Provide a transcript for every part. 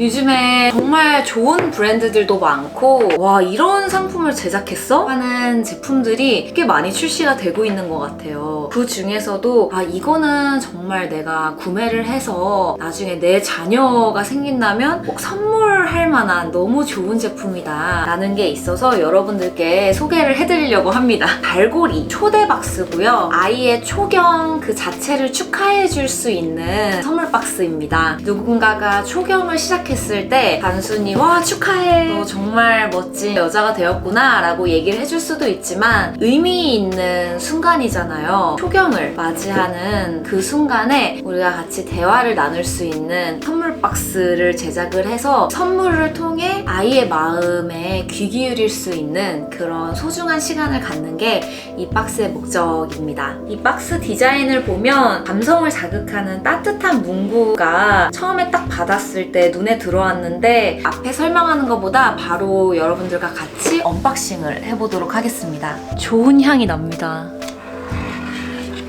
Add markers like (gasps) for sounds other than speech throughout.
요즘에 정말 좋은 브랜드들도 많고 와 이런 상품을 제작했어? 하는 제품들이 꽤 많이 출시가 되고 있는 것 같아요. 그 중에서도 아 이거는 정말 내가 구매를 해서 나중에 내 자녀가 생긴다면 꼭 선물할 만한 너무 좋은 제품이다 라는 게 있어서 여러분들께 소개를 해드리려고 합니다. 발고리 초대 박스고요. 아이의 초경 그 자체를 축하해 줄 수 있는 선물 박스입니다. 누군가가 초경을 시작 했을 때 단순히 와 축하해 너 정말 멋진 여자가 되었구나 라고 얘기를 해줄 수도 있지만 의미 있는 순간이잖아요. 초경을 맞이하는 그 순간에 우리가 같이 대화를 나눌 수 있는 선물 박스를 제작을 해서 선물을 통해 아이의 마음에 귀 기울일 수 있는 그런 소중한 시간을 갖는 게 이 박스의 목적입니다. 이 박스 디자인을 보면 감성을 자극하는 따뜻한 문구가 처음에 딱 받았을 때 눈에 들어왔는데 앞에 설명하는 것보다 바로 여러분들과 같이 언박싱을 해보도록 하겠습니다. 좋은 향이 납니다.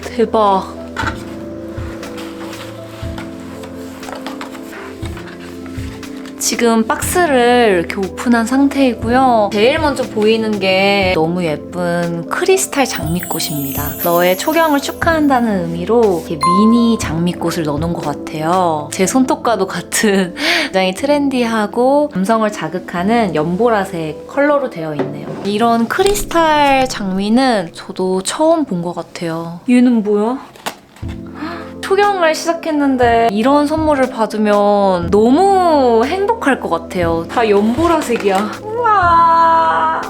대박. 지금 박스를 이렇게 오픈한 상태이고요. 제일 먼저 보이는 게 너무 예쁜 크리스탈 장미꽃입니다. 너의 초경을 축하한다는 의미로 이렇게 미니 장미꽃을 넣어놓은 것 같아요. 제 손톱과도 같은 (laughs) 굉장히 트렌디하고 감성을 자극하는 연보라색 컬러로 되어 있네요. 이런 크리스탈 장미는 저도 처음 본 것 같아요. 얘는 뭐야? 초경을 시작했는데 이런 선물을 받으면 너무 행복할 것 같아요. 다 연보라색이야. 우와.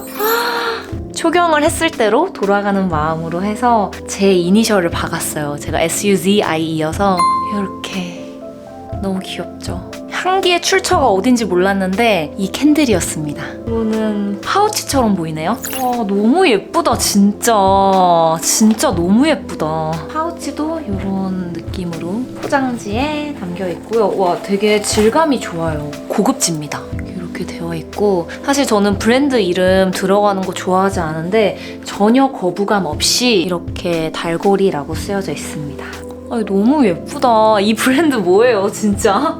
(gasps) 초경을 했을 때로 돌아가는 마음으로 해서 제 이니셜을 박았어요. 제가 SUZI이어서 이렇게 너무 귀엽죠. 향기의 출처가 어딘지 몰랐는데 이 캔들이었습니다. 이거는 파우치처럼 보이네요. 와 너무 예쁘다 진짜. 진짜 너무 예쁘다. 파우치도 이런 느낌으로 포장지에 담겨 있고요. 와 되게 질감이 좋아요. 고급집니다. 이렇게 되어 있고 사실 저는 브랜드 이름 들어가는 거 좋아하지 않은데 전혀 거부감 없이 이렇게 달고리라고 쓰여져 있습니다. 아, 너무 예쁘다. 이 브랜드 뭐예요, 진짜?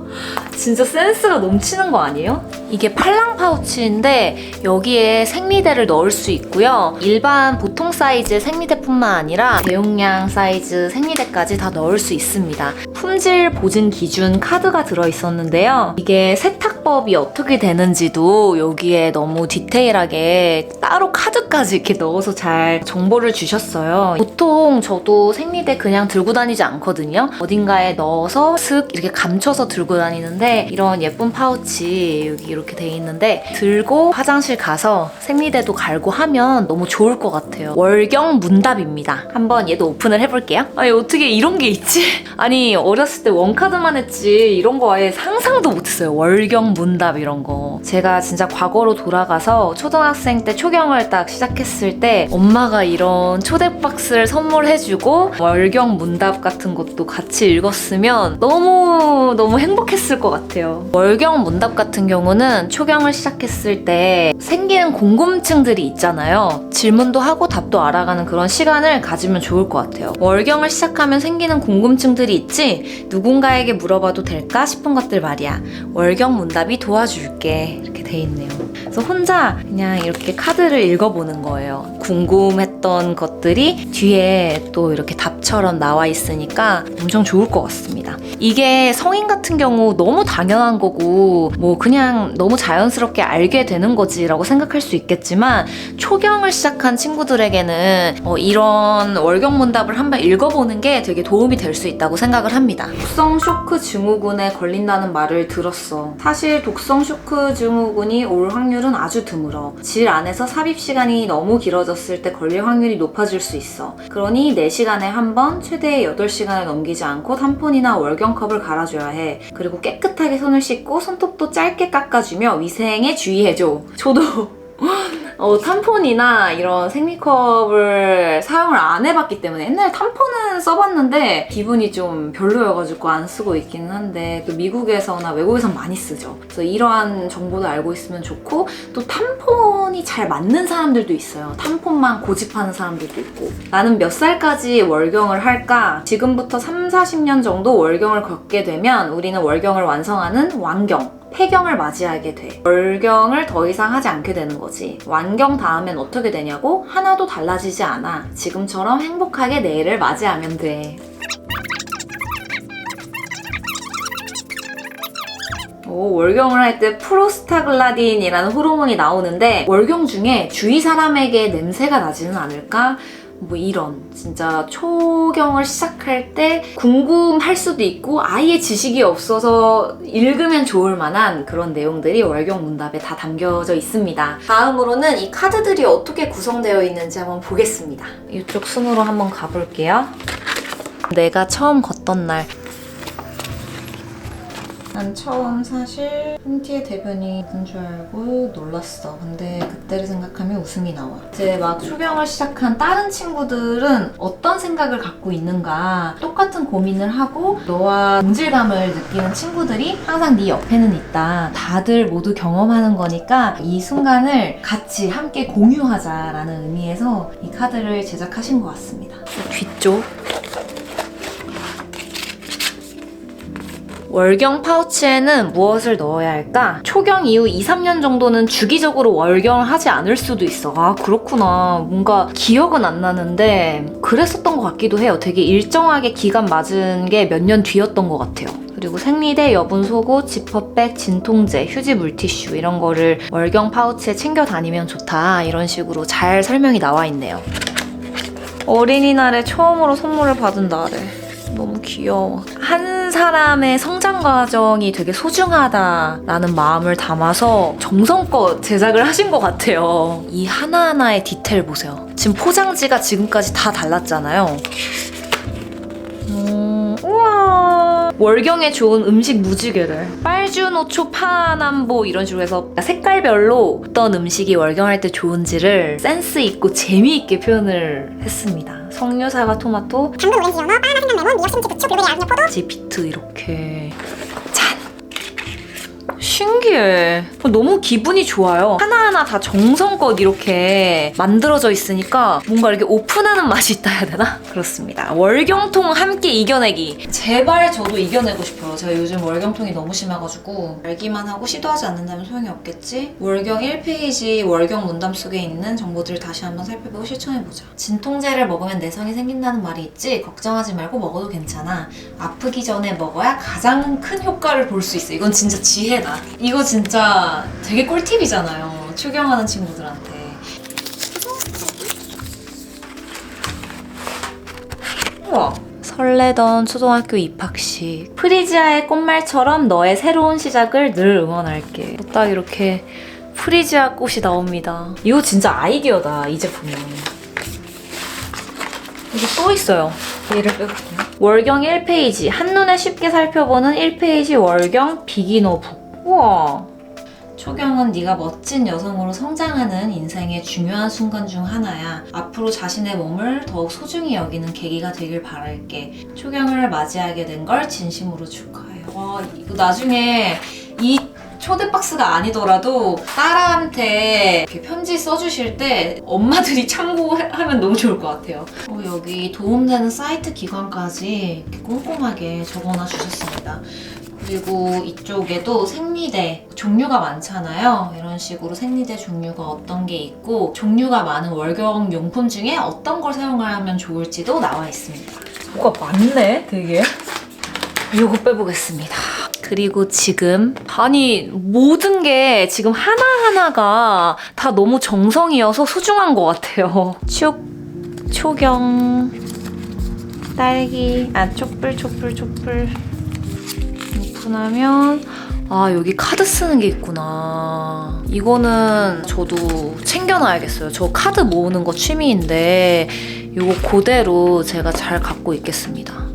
진짜 센스가 넘치는 거 아니에요? 이게 팔랑 파우치인데 여기에 생리대를 넣을 수 있고요. 일반 보통 사이즈의 생리대뿐만 아니라 대용량 사이즈 생리대까지 다 넣을 수 있습니다. 품질 보증 기준 카드가 들어 있었는데요. 이게 세탁법이 어떻게 되는지도 여기에 너무 디테일하게 따로 카드까지 이렇게 넣어서 잘 정보를 주셨어요. 보통 저도 생리대 그냥 들고 다니지 않거든요. 어딘가에 넣어서 슥 이렇게 감춰서 들고 다니는데 이런 예쁜 파우치 여기 이렇게 돼 있는데 들고 화장실 가서 생리대도 갈고 하면 너무 좋을 것 같아요. 월경 문답입니다. 한번 얘도 오픈을 해볼게요. 아니 어떻게 이런 게 있지? (laughs) 아니 어렸을 때 원카드만 했지 이런 거 아예 상상도 못했어요. 월경 문답 이런 거. 제가 진짜 과거로 돌아가서 초등학생 때 초경 을 딱 시작했을 때 엄마가 이런 초대 박스를 선물해주고 월경 문답 같은 것도 같이 읽었으면 너무 너무 행복했을 것 같아요. 월경 문답 같은 경우는 초경을 시작했을 때 생기는 궁금증들이 있잖아요. 질문도 하고 답도 알아가는 그런 시간을 가지면 좋을 것 같아요. 월경을 시작하면 생기는 궁금증들이 있지 누군가에게 물어봐도 될까 싶은 것들 말이야. 월경 문답이 도와줄게. 이렇게 돼 있네요. 그래서 혼자 그냥 이렇게 카드를 읽어보는 거예요. 궁금했던 것들이 뒤에 또 이렇게 답처럼 나와 있으니까 엄청 좋을 것 같습니다. 이게 성인 같은 경우 너무 당연한 거고 뭐 그냥 너무 자연스럽게 알게 되는 거지라고 생각할 수 있겠지만 초경을 시작한 친구들에게는 어, 이런 월경 문답을 한번 읽어보는 게 되게 도움이 될 수 있다고 생각을 합니다. 독성 쇼크 증후군에 걸린다는 말을 들었어. 사실 독성 쇼크 증후군이 올 확률 은 아주 드물어. 질 안에서 삽입 시간이 너무 길어졌을 때 걸릴 확률이 높아질 수 있어. 그러니 4시간에 한 번, 최대 8시간을 넘기지 않고 탐폰이나 월경컵을 갈아줘야 해. 그리고 깨끗하게 손을 씻고 손톱도 짧게 깎아주며 위생에 주의해줘. 저도 어, 탐폰이나 이런 생리컵을 사용을 안 해봤기 때문에 옛날에 탐폰은 써봤는데 기분이 좀 별로여가지고 안 쓰고 있기는 한데 또 미국에서나 외국에선 많이 쓰죠. 그래서 이러한 정보도 알고 있으면 좋고 또 탐폰이 잘 맞는 사람들도 있어요. 탐폰만 고집하는 사람들도 있고 나는 몇 살까지 월경을 할까? 지금부터 3, 40년 정도 월경을 걷게 되면 우리는 월경을 완성하는 완경 폐경을 맞이하게 돼. 월경을 더 이상 하지 않게 되는 거지. 완경 다음엔 어떻게 되냐고? 하나도 달라지지 않아. 지금처럼 행복하게 내일을 맞이하면 돼. 오, 월경을 할 때 프로스타글라딘이라는 호르몬이 나오는데 월경 중에 주위 사람에게 냄새가 나지는 않을까? 뭐 이런 진짜 초경을 시작할 때 궁금할 수도 있고 아예 지식이 없어서 읽으면 좋을 만한 그런 내용들이 월경 문답에 다 담겨져 있습니다. 다음으로는 이 카드들이 어떻게 구성되어 있는지 한번 보겠습니다. 이쪽 순으로 한번 가볼게요. 내가 처음 걷던 날 난 처음 사실 팬티의 대변이 있는 줄 알고 놀랐어. 근데 그때를 생각하면 웃음이 나와. 이제 막 초경을 시작한 다른 친구들은 어떤 생각을 갖고 있는가 똑같은 고민을 하고 너와 동질감을 느끼는 친구들이 항상 네 옆에는 있다. 다들 모두 경험하는 거니까 이 순간을 같이 함께 공유하자라는 의미에서 이 카드를 제작하신 것 같습니다. 뒤쪽 월경 파우치에는 무엇을 넣어야 할까? 초경 이후 2, 3년 정도는 주기적으로 월경을 하지 않을 수도 있어. 아, 그렇구나. 뭔가 기억은 안 나는데 그랬었던 것 같기도 해요. 되게 일정하게 기간 맞은 게 몇 년 뒤였던 것 같아요. 그리고 생리대, 여분 속옷, 지퍼백, 진통제, 휴지 물티슈 이런 거를 월경 파우치에 챙겨 다니면 좋다. 이런 식으로 잘 설명이 나와 있네요. 어린이날에 처음으로 선물을 받은 날에 너무 귀여워. 한 사람의 성장 과정이 되게 소중하다라는 마음을 담아서 정성껏 제작을 하신 것 같아요. 이 하나하나의 디테일 보세요. 지금 포장지가 지금까지 다 달랐잖아요. 음, 우와. 월경에 좋은 음식 무지개를 빨주노초 파남보 이런 식으로 해서 색깔별로 어떤 음식이 월경할 때 좋은지를 센스 있고 재미있게 표현을 했습니다. 석류 사과 토마토, 당근, 오렌지, 연어, 바나나, 생강 레몬, 미역, 심지, 부추, 블루베리, 아르냐, 포도 지피트 이렇게. 짠 신기해. 너무 기분이 좋아요. 하나하나 다 정성껏 이렇게 만들어져 있으니까 뭔가 이렇게 오픈하는 맛이 있다 해야 되나? 그렇습니다. 월경통 함께 이겨내기. 제발 저도 이겨내고 싶어요. 제가 요즘 월경통이 너무 심해가지고 알기만 하고 시도하지 않는다면 소용이 없겠지? 월경 1페이지 월경 문담 속에 있는 정보들을 다시 한번 살펴보고 실천해보자. 진통제를 먹으면 내성이 생긴다는 말이 있지? 걱정하지 말고 먹어도 괜찮아. 아프기 전에 먹어야 가장 큰 효과를 볼 수 있어. 이건 진짜 지혜다. 이거 진짜 되게 꿀팁이잖아요. 추경하는 친구들한테. 우와. 설레던 초등학교 입학식. 프리지아의 꽃말처럼 너의 새로운 시작을 늘 응원할게. 딱 이렇게 프리지아 꽃이 나옵니다. 이거 진짜 아이디어다, 이 제품은. 이게 또 있어요. 얘를 빼볼게요. 월경 1페이지. 한눈에 쉽게 살펴보는 1페이지 월경 비기너 북. 우와. 초경은 네가 멋진 여성으로 성장하는 인생의 중요한 순간 중 하나야. 앞으로 자신의 몸을 더욱 소중히 여기는 계기가 되길 바랄게. 초경을 맞이하게 된 걸 진심으로 축하해. 와, 이거 나중에 이 초대 박스가 아니더라도 딸한테 편지 써주실 때 엄마들이 참고하면 너무 좋을 것 같아요. 어, 여기 도움되는 사이트 기관까지 꼼꼼하게 적어놔 주셨습니다. 그리고 이쪽에도 생리대 종류가 많잖아요. 이런 식으로 생리대 종류가 어떤 게 있고 종류가 많은 월경 용품 중에 어떤 걸 사용하면 좋을지도 나와 있습니다. 뭐가 많네, 되게. 요거 빼보겠습니다. 그리고 지금 아니 모든 게 지금 하나하나가 다 너무 정성이어서 소중한 것 같아요. 축 초경 딸기 아 촛불 촛불 촛불 오픈하면 아 여기 카드 쓰는 게 있구나. 이거는 저도 챙겨놔야겠어요. 저 카드 모으는 거 취미인데 이거 그대로 제가 잘 갖고 있겠습니다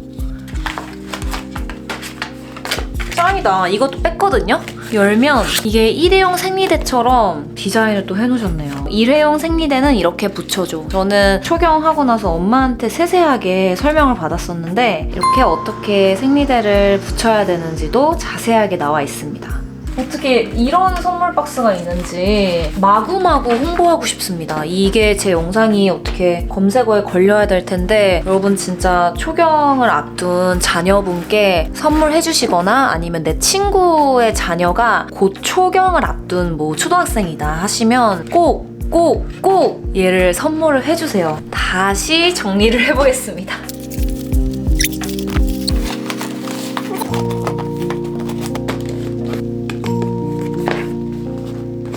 짱이다. 이것도 뺐거든요? 열면 이게 일회용 생리대처럼 디자인을 또 해놓으셨네요. 일회용 생리대는 이렇게 붙여줘. 저는 초경하고 나서 엄마한테 세세하게 설명을 받았었는데 이렇게 어떻게 생리대를 붙여야 되는지도 자세하게 나와 있습니다. 어떻게 이런 선물 박스가 있는지 마구마구 홍보하고 싶습니다. 이게 제 영상이 어떻게 검색어에 걸려야 될 텐데 여러분 진짜 초경을 앞둔 자녀분께 선물해 주시거나 아니면 내 친구의 자녀가 곧 초경을 앞둔 뭐 초등학생이다 하시면 꼭 꼭, 꼭 얘를 선물을 해주세요. 다시 정리를 해보겠습니다.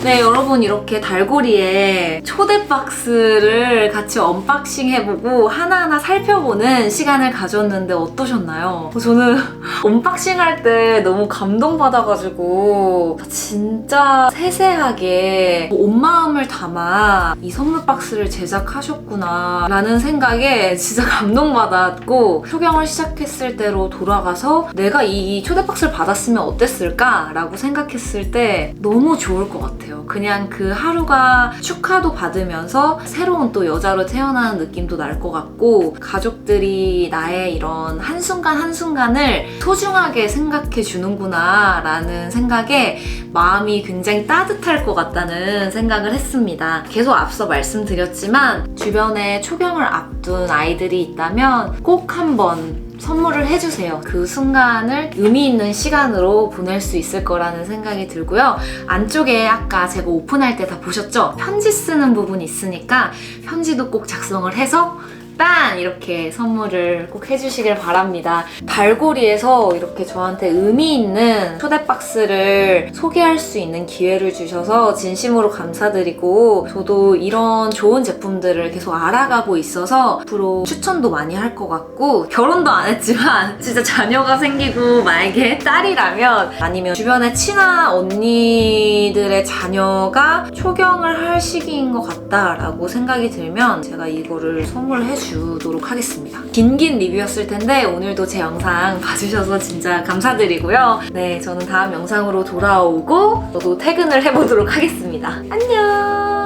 네, 여러분 이렇게 달고리에 초대 박스를 같이 언박싱 해보고 하나하나 살펴보는 시간을 가졌는데 어떠셨나요? 저는 (laughs) 언박싱 할 때 너무 감동받아가지고 진짜 세세하게 온 마음을 담아 이 선물 박스를 제작하셨구나 라는 생각에 진짜 감동받았고 초경을 시작했을 때로 돌아가서 내가 이 초대 박스를 받았으면 어땠을까 라고 생각했을 때 너무 좋을 것 같아요. 그냥 그 하루가 축하도 받으면서 새로운 또 여자로 태어나는 느낌도 날 것 같고 가족들이 나의 이런 한순간 한순간을 소중하게 생각해 주는구나 라는 생각에 마음이 굉장히 따뜻할 것 같다는 생각을 했습니다. 계속 앞서 말씀드렸지만 주변에 초경을 앞둔 아이들이 있다면 꼭 한번 선물을 해주세요. 그 순간을 의미 있는 시간으로 보낼 수 있을 거라는 생각이 들고요. 안쪽에 아까 제가 오픈할 때 다 보셨죠? 편지 쓰는 부분이 있으니까 편지도 꼭 작성을 해서 딴 이렇게 선물을 꼭 해주시길 바랍니다. 발고리에서 이렇게 저한테 의미 있는 초대 박스를 소개할 수 있는 기회를 주셔서 진심으로 감사드리고 저도 이런 좋은 제품들을 계속 알아가고 있어서 앞으로 추천도 많이 할 것 같고 결혼도 안 했지만 (laughs) 진짜 자녀가 생기고 만약에 딸이라면 아니면 주변에 친한 언니들의 자녀가 초경을 할 시기인 것 같다라고 생각이 들면 제가 이거를 선물해 주도록 하겠습니다. 긴긴 리뷰였을 텐데 오늘도 제 영상 봐주셔서 진짜 감사드리고요. 네, 저는 다음 영상으로 돌아오고 저도 퇴근을 해보도록 하겠습니다. 안녕!